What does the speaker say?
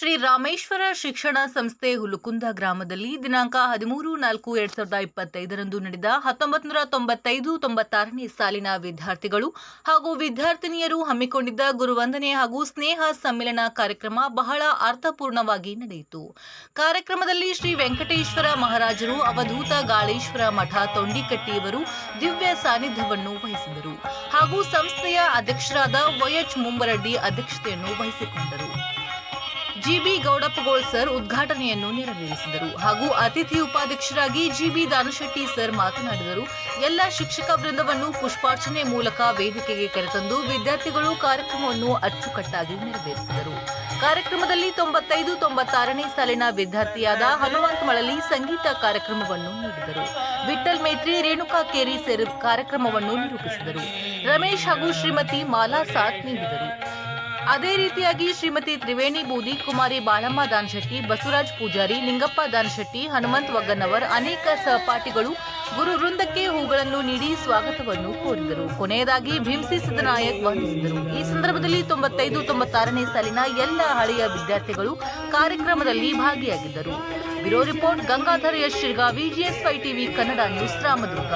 ಶ್ರೀ ರಾಮೇಶ್ವರ ಶಿಕ್ಷಣ ಸಂಸ್ಥೆ ಹುಲುಕುಂದ ಗ್ರಾಮದಲ್ಲಿ ದಿನಾಂಕ ಹದಿಮೂರು ನಾಲ್ಕು ಎರಡ್ ಸಾವಿರದ ಇಪ್ಪತ್ತೈದರಂದು ನಡೆದ ಹತ್ತೊಂಬತ್ತು ನೂರ ತೊಂಬತ್ತೈದು ತೊಂಬತ್ತಾರನೇ ಸಾಲಿನ ವಿದ್ಯಾರ್ಥಿಗಳು ಹಾಗೂ ವಿದ್ಯಾರ್ಥಿನಿಯರು ಹಮ್ಮಿಕೊಂಡಿದ್ದ ಗುರುವಂದನೆ ಹಾಗೂ ಸ್ನೇಹ ಸಮ್ಮೇಳನ ಕಾರ್ಯಕ್ರಮ ಬಹಳ ಅರ್ಥಪೂರ್ಣವಾಗಿ ನಡೆಯಿತು. ಕಾರ್ಯಕ್ರಮದಲ್ಲಿ ಶ್ರೀ ವೆಂಕಟೇಶ್ವರ ಮಹಾರಾಜರು, ಅವಧೂತ ಗಾಳೇಶ್ವರ ಮಠ ತೊಂಡಿಕಟ್ಟಿಯವರು ದಿವ್ಯ ಸಾನ್ನಿಧ್ಯವನ್ನು ವಹಿಸಿದರು ಹಾಗೂ ಸಂಸ್ಥೆಯ ಅಧ್ಯಕ್ಷರಾದ ವೈಎಚ್ ಮುಂಬರಡ್ಡಿ ಅಧ್ಯಕ್ಷತೆಯನ್ನು ವಹಿಸಿಕೊಂಡರು. ಜಿಬಿ ಗೌಡಪ್ಪಗೋಳ್ ಸರ್ ಉದ್ಘಾಟನೆಯನ್ನು ನೆರವೇರಿಸಿದರು. ಹಾಗೂ ಅತಿಥಿ ಉಪಾಧ್ಯಕ್ಷರಾಗಿ ಜಿಬಿ ದಾನಶೆಟ್ಟಿ ಸರ್ ಮಾತನಾಡಿದರು. ಎಲ್ಲ ಶಿಕ್ಷಕ ವೃಂದವನ್ನು ಪುಷ್ಪಾರ್ಚನೆ ಮೂಲಕ ವೇದಿಕೆಗೆ ಕರೆತಂದು ವಿದ್ಯಾರ್ಥಿಗಳು ಕಾರ್ಯಕ್ರಮವನ್ನು ಅಚ್ಚುಕಟ್ಟಾಗಿ ನೆರವೇರಿಸಿದರು. ಕಾರ್ಯಕ್ರಮದಲ್ಲಿ ತೊಂಬತ್ತೈದು, ತೊಂಬತ್ತಾರನೇ ಸಾಲಿನ ವಿದ್ಯಾರ್ಥಿಯಾದ ಹನುಮಂತ ಮಳಲಿ ಸಂಗೀತ ಕಾರ್ಯಕ್ರಮವನ್ನು ನೀಡಿದರು. ವಿಠಲ್ ಮೇತ್ರಿ, ರೇಣುಕಾ ಕೇರಿ ಸೇರಿ ಕಾರ್ಯಕ್ರಮವನ್ನು ನಿರೂಪಿಸಿದರು. ರಮೇಶ್ ಹಾಗೂ ಶ್ರೀಮತಿ ಮಾಲಾ ಸಾಥ್ ನೀಡಿದರು. ಅದೇ ರೀತಿಯಾಗಿ ಶ್ರೀಮತಿ ತ್ರಿವೇಣಿ ಬೂದಿ, ಕುಮಾರಿ ಬಾಳಮ್ಮ ದಾನ್ಶೆಟ್ಟಿ, ಬಸವರಾಜ್ ಪೂಜಾರಿ ನಿಂಗಪ್ಪ ದಾನ್ಶೆಟ್ಟಿ, ಹನುಮಂತ್ ವಗ್ಗನ್ನವರ್ ಅನೇಕ ಸಹಪಾಠಿಗಳು ಗುರು ವೃಂದಕ್ಕೆ ಹೂಗಳನ್ನು ನೀಡಿ ಸ್ವಾಗತವನ್ನು ಕೋರಿದರು. ಕೊನೆಯದಾಗಿ ಭೀಮ್ಸಿ ಸಿದ್ದನಾಯಕ್ ವಂದಿಸಿದರು ಈ ಸಂದರ್ಭದಲ್ಲಿ ತೊಂಬತ್ತೈದು, ತೊಂಬತ್ತಾರನೇ ಸಾಲಿನ ಎಲ್ಲ ಹಳೆಯ ವಿದ್ಯಾರ್ಥಿಗಳು ಕಾರ್ಯಕ್ರಮದಲ್ಲಿ ಭಾಗಿಯಾಗಿದ್ದರು. Bureau report Gangadhara Yash Shirga VGS five TV Kannada news Ramdurg.